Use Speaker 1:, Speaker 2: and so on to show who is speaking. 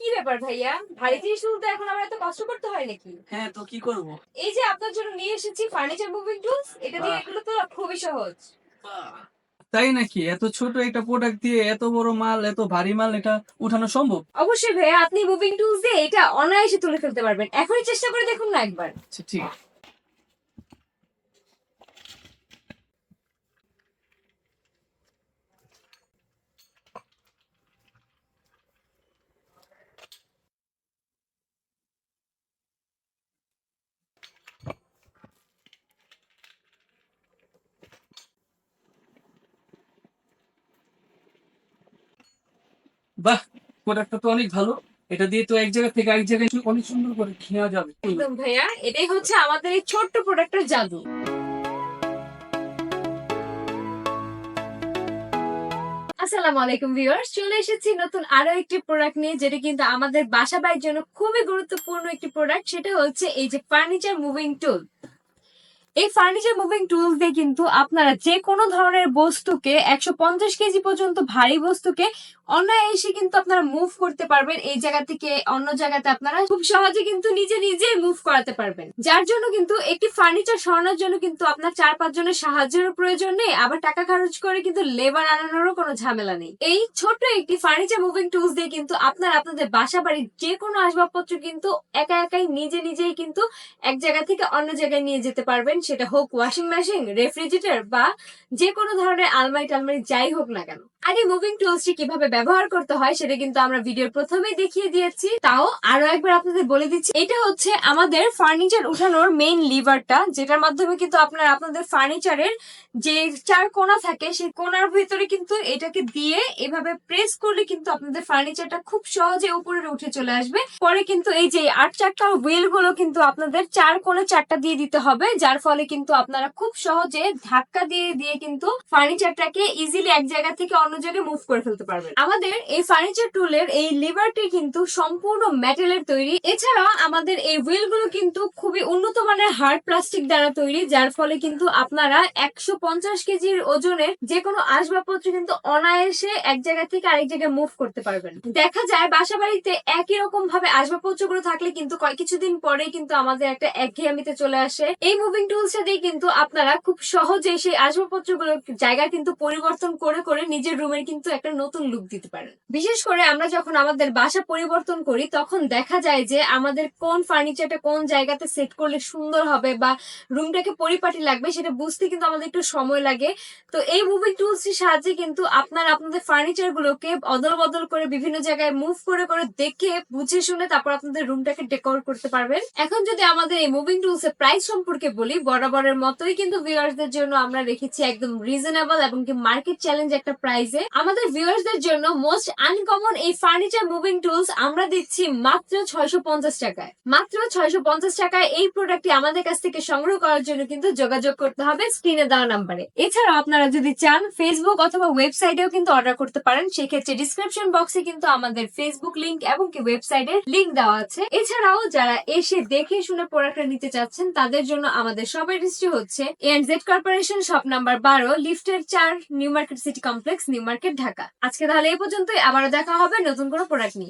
Speaker 1: কি ব্যাপার ভাইয়া? ভারী জিনিস তুলতে এখন আমার এত কষ্ট করতে হয় নাকি?
Speaker 2: হ্যাঁ তো কি করব?
Speaker 1: এই যে আপনার জন্য নিয়ে এসেছি ফার্নিচার মুভিং টুলস এটা দিয়ে এগুলো তো খুবই সহজ।
Speaker 2: তাই নাকি? এত ছোট একটা প্রোডাক্ট দিয়ে এত বড় মাল এত ভারী মাল এটা উঠানো সম্ভব?
Speaker 1: অবশ্যই ভাইয়া আপনি মুভিং টুলস দিয়ে এটা অনায়াসে তুলে ফেলতে পারবেন। এখনই চেষ্টা করে দেখুন না একবার।
Speaker 2: আচ্ছা ঠিক বাহ প্রোডাক্টটা তো অনেক ভালো। এটা দিয়ে তো এক জায়গা থেকে এক জায়গায় অনেক সুন্দর করে খেয়া যাবে।
Speaker 1: একদম ভাইয়া, এটাই হচ্ছে আমাদের এই ছোট্ট প্রোডাক্টের জাদু। আসসালামু আলাইকুম ভিউয়ার্স চলে এসেছি নতুন আরও একটি প্রোডাক্ট নিয়ে, যেটা কিন্তু আমাদের বাসা বাড়ির জন্য খুবই গুরুত্বপূর্ণ একটি প্রোডাক্ট সেটা হচ্ছে এই যে ফার্নিচার মুভিং টুল এই ফার্নিচার মুভিং টুল দিয়ে কিন্তু আপনারা যে কোনো ধরনের বস্তুকে একশো পঞ্চাশ কেজি পর্যন্ত ভারী বস্তুকে অনায়াসে কিন্তু আপনারা মুভ করতে পারবেন। এই জায়গা থেকে অন্য জায়গাতে আপনারা খুব সহজে কিন্তু নিজে নিজে মুভ করাতে পারবেন। যার জন্য কিন্তু একটি ফার্নিচার সরানোর জন্য কিন্তু আপনার চার পাঁচ জনের সাহায্যের প্রয়োজন নেই। আবার টাকা খরচ করে কিন্তু লেবার আনানোরও কোনো ঝামেলা নেই। এই ছোট্ট একটি ফার্নিচার মুভিং টুলস দিয়ে কিন্তু আপনার আপনাদের বাসা বাড়ির যে কোনো আসবাবপত্র কিন্তু একা একাই নিজে নিজেই কিন্তু এক জায়গা থেকে অন্য জায়গায় নিয়ে যেতে পারবেন। সেটা হোক ওয়াশিং মেশিন রেফ্রিজারেটর বা যে কোনো ধরনের আলমারি টালমারি যাই হোক না কেন। আর এই মুভিং টুলসটি কীভাবে ব্যবহার করতে হয়, সেটা কিন্তু আমরা ভিডিওর প্রথমেই দেখিয়ে দিয়েছি। তাও আরও একবার আপনাদের বলে দিচ্ছি, এটা হচ্ছে আমাদের ফার্নিচার উঠানোর মেইন লিভারটা যেটার মাধ্যমে কিন্তু আপনারা, আপনাদের ফার্নিচারের যে চার কোণা থাকে, সেই কোণার ভিতরে কিন্তু এটাকে দিয়ে এভাবে প্রেস করলে কিন্তু আপনাদের ফার্নিচারটা খুব সহজে উপরে উঠে চলে আসবে। পরে কিন্তু এই যে আট চারটা হুইলগুলো কিন্তু আপনাদের চার কোণে চারটা দিয়ে দিতে হবে, যার ফলে কিন্তু আপনারা খুব সহজে ধাক্কা দিয়ে দিয়ে কিন্তু ফার্নিচারটাকে ইজিলি এক জায়গা থেকে অন্য জায়গায় মুভ করে ফেলতে পারবেন। আমাদের এই ফার্নিচার টুলের এই লিভারটি কিন্তু সম্পূর্ণ মেটালের তৈরি। এছাড়াও আমাদের এই হুইলগুলো কিন্তু খুবই উন্নত মানের হার্ড প্লাস্টিক দ্বারা তৈরি, যার ফলে কিন্তু আপনারা একশো পঞ্চাশ কেজির ওজনের যে কোনো আসবাবপত্র কিন্তু অনায়াসে এক জায়গা থেকে আরেক জায়গায় মুভ করতে পারবেন। দেখা যায় বাসা বাড়িতে একই রকম ভাবে আসবাবপত্রগুলো থাকলে কিন্তু কয় কিছুদিন পরে কিন্তু আমাদের একটা একঘেয়ামিতে চলে আসে। এই মুভিং টুলসটা দিয়ে কিন্তু আপনারা খুব সহজে সেই আসবাবপত্রগুলো জায়গা কিন্তু পরিবর্তন করে করে নিজের রুমের কিন্তু একটা নতুন লুক দিতে পারেন। বিশেষ করে আমরা যখন আমাদের বাসা পরিবর্তন করি, তখন দেখা যায় যে আমাদের কোন ফার্নিচারটা কোন জায়গাতে সেট করলে সুন্দর হবে বা রুমটাকে পরিপাটি লাগবে সেটা বুঝতে কিন্তু আমাদের একটু সময় লাগে। তো এই মুভিং টুলসটির সাহায্যে কিন্তু আপনারা আপনাদের ফার্নিচার গুলোকে অদল বদল করে বিভিন্ন জায়গায় মুভ করে করে দেখে, বুঝে শুনে তারপর আপনাদের রুমটাকে ডেকোর করতে পারবেন। এখন যদি আমাদের এই মুভিং টুলস এর প্রাইস সম্পর্কে বলি, বরাবরের মতোই কিন্তু ভিউয়ার্সদের জন্য আমরা রেখেছি একদম রিজনেবল এবং কি মার্কেট চ্যালেঞ্জ একটা প্রাইসে আমাদের ভিউয়ার্সদের জন্য মোস্ট আনকমন এই ফার্নিচার মুভিং টুলস আমরা দিচ্ছি মাত্র ছয়শো পঞ্চাশ টাকায়। মাত্র ছয়শো পঞ্চাশ টাকায় এই প্রোডাক্টটি আমাদের কাছ থেকে সংগ্রহ করার জন্য কিন্তু যোগাযোগ করতে হবে স্ক্রিনে দেওয়া নাম্বারে এছাড়াও আপনারা যদি চান ফেসবুক অথবা ওয়েবসাইটেও কিন্তু অর্ডার করতে পারেন, সেক্ষেত্রে ডিসক্রিপশন বক্সে কিন্তু আমাদের ফেসবুক লিংক এবং কি ওয়েবসাইটের লিংক দেওয়া আছে। এছাড়াও যারা এসে দেখে শুনে প্রোডাক্টটা নিতে চাচ্ছেন, তাদের জন্য আমাদের সবাই দৃষ্টি হচ্ছে and Z corporation shop number বারো লিফটের চার new market city complex new market Dhaka. আজকে তাহলে এই পর্যন্তই আবারও দেখা হবে নতুন কোনো প্রোডাক্ট নিয়ে।